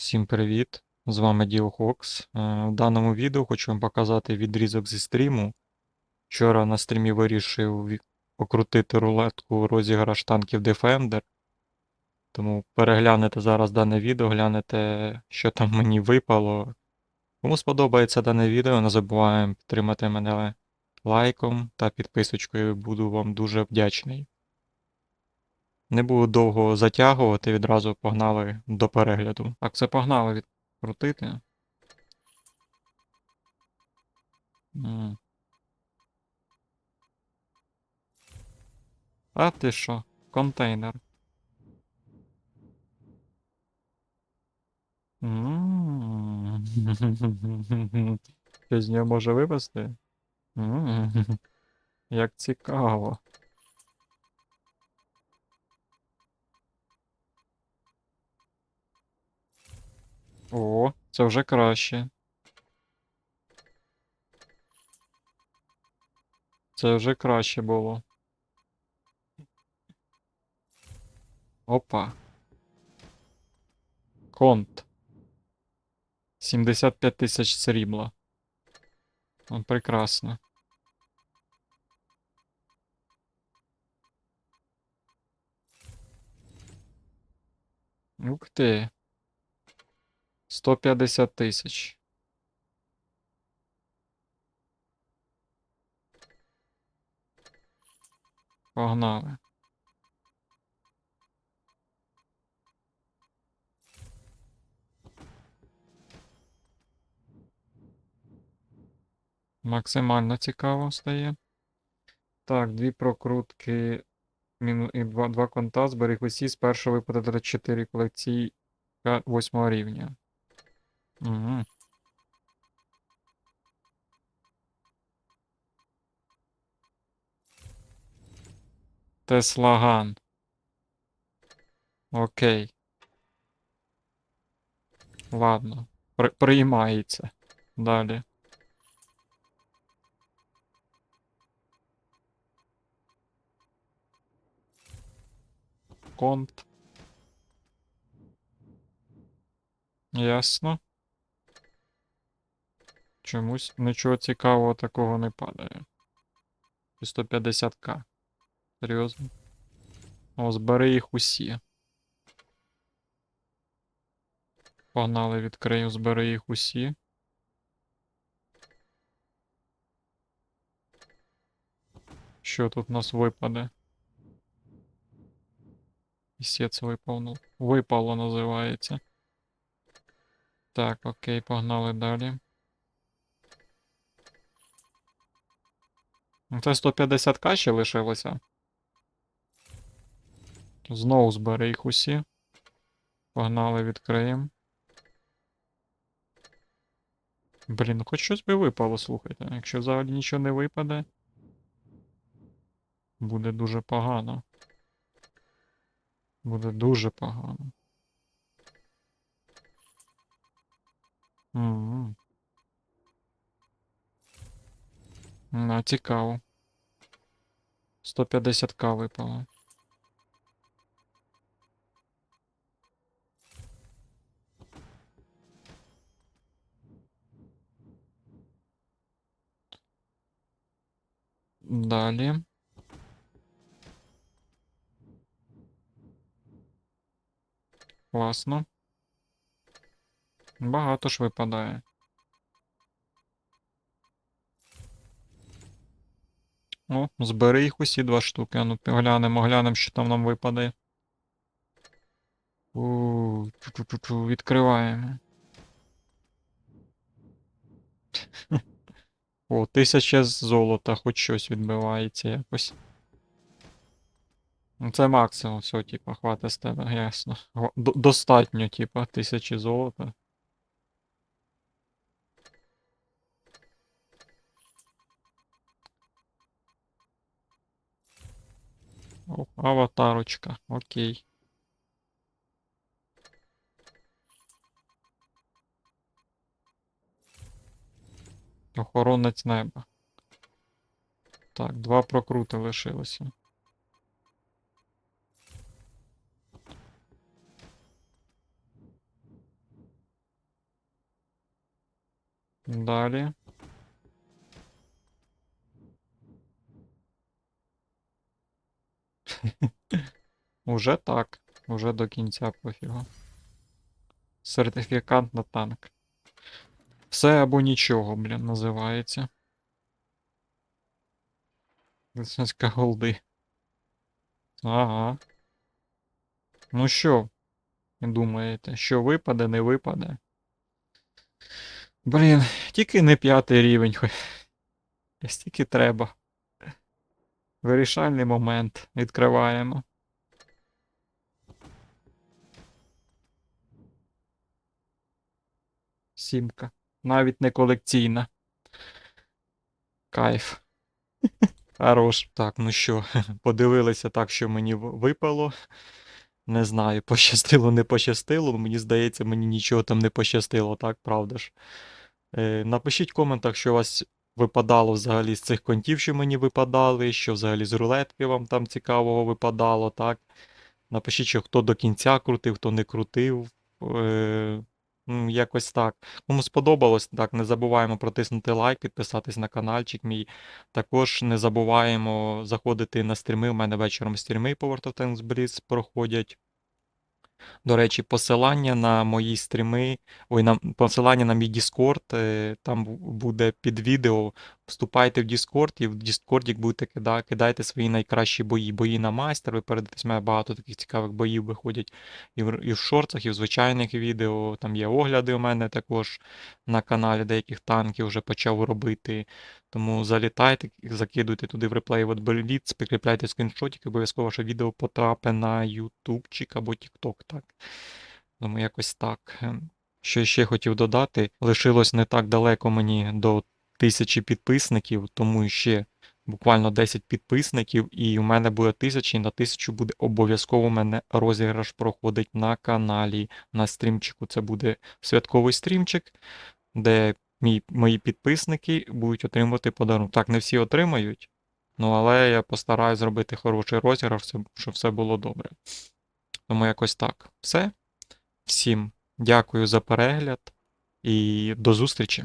Всім привіт! З вами DioHox. Е, В даному відео хочу вам показати відрізок зі стріму. Вчора на стрімі вирішив покрутити рулетку розіграш танків Defender. Тому переглянете зараз дане відео, глянете, що там мені випало. Кому сподобається дане відео, не забуваємо підтримати мене лайком та підписочкою. Буду вам дуже вдячний. Не буду довго затягувати, відразу погнали до перегляду. Так, це погнали відкрутити. А ти що? Контейнер. Що з нього може вивезти? Як цікаво. Це вже краще. Це вже краще було. Опа. Конт. 75 тисяч срібла. Ну, прекрасно. Ух ти. 150 тисяч. Погнали. Максимально цікаво стає. Так, дві прокрутки і два, два конта зберіг усі з першого випадку 4 колекції 8 рівня. Угу. Теслаган. Окей. Ладно. При... Приймається. Далі. Конт. Ясно. Чомусь нічого цікавого такого не падає. 150к. Серйозно. О, збери їх усі. Погнали, відкрию, збери їх усі. Що тут у нас випаде? Пісець випав. Випало називається. Так, окей, погнали далі. Це 150к ще лишилося. Знову збери їх усі. Погнали, відкриємо. Блін, ну хоч щось би випало, слухайте. Якщо взагалі нічого не випаде, буде дуже погано. Буде дуже погано. На, цікаво. 150к випало. Далі. Класно. Багато ж випадає. О, збери їх усі два штуки. А ну глянемо, глянемо, що там нам випаде. У, чу-чу-чу, відкриваємо. О, тисяча золота, хоч щось відбивається якось. Ну, Це максимум, все, типа, хватить з тебе, ясно. Достатньо, типа, тисячі золота. О, аватарочка, окей. Охоронець неба. Так, два прокрути лишилося. Далі. Уже так. Уже до кінця пофігу. Сертифікат на танк. Все або нічого, блін, називається. Лисенська голди. Ага. Ну що, думаєте, що випаде, не випаде? Блін, тільки не п'ятий рівень, хоч. Стільки треба. Вирішальний момент. Відкриваємо. Сімка. Навіть не колекційна. Кайф. Хорош. Так, ну що, подивилися так, що мені випало. Не знаю, пощастило, не пощастило. Мені здається, мені нічого там не пощастило, так, правда ж? Е, напишіть в коментах, що у вас випадало взагалі з цих контів, що мені випадали, що взагалі з рулетки вам там цікавого випадало, так? Напишіть, що хто до кінця крутив, хто не крутив. Е, якось так. Кому сподобалось, так, не забуваємо протиснути лайк, підписатись на каналчик мій. Також не забуваємо заходити на стріми. У мене вечором стріми по World of Tanks Blitz проходять. До речі, посилання на мої стріми, ой, на посилання на мій Discord, е, там буде під відео. Вступайте в Discord і в Discord будете кида, кидайте свої найкращі бої. Бої на майстер, ви передивитесь, у мене багато таких цікавих боїв виходять і в, і в шортах, і в звичайних відео. Там є огляди у мене також на каналі деяких танків вже почав робити. Тому залітайте, закидуйте туди в реплей от Blitz, прикріпляйте скріншотик, обов'язково ваше відео потрапить на ютубчик або тікток, так. Тому якось так. Що ще хотів додати, лишилось не так далеко мені до тисячі підписників, тому ще буквально 10 підписників, і у мене буде тисяча, і на тисячу буде обов'язково у мене розіграш проходить на каналі, на стрімчику. Це буде святковий стрімчик, де мій, мої підписники будуть отримувати подарунок. Так, не всі отримають, ну але я постараюсь зробити хороший розіграш, щоб все було добре. Тому якось так. Все. Всім дякую за перегляд і до зустрічі!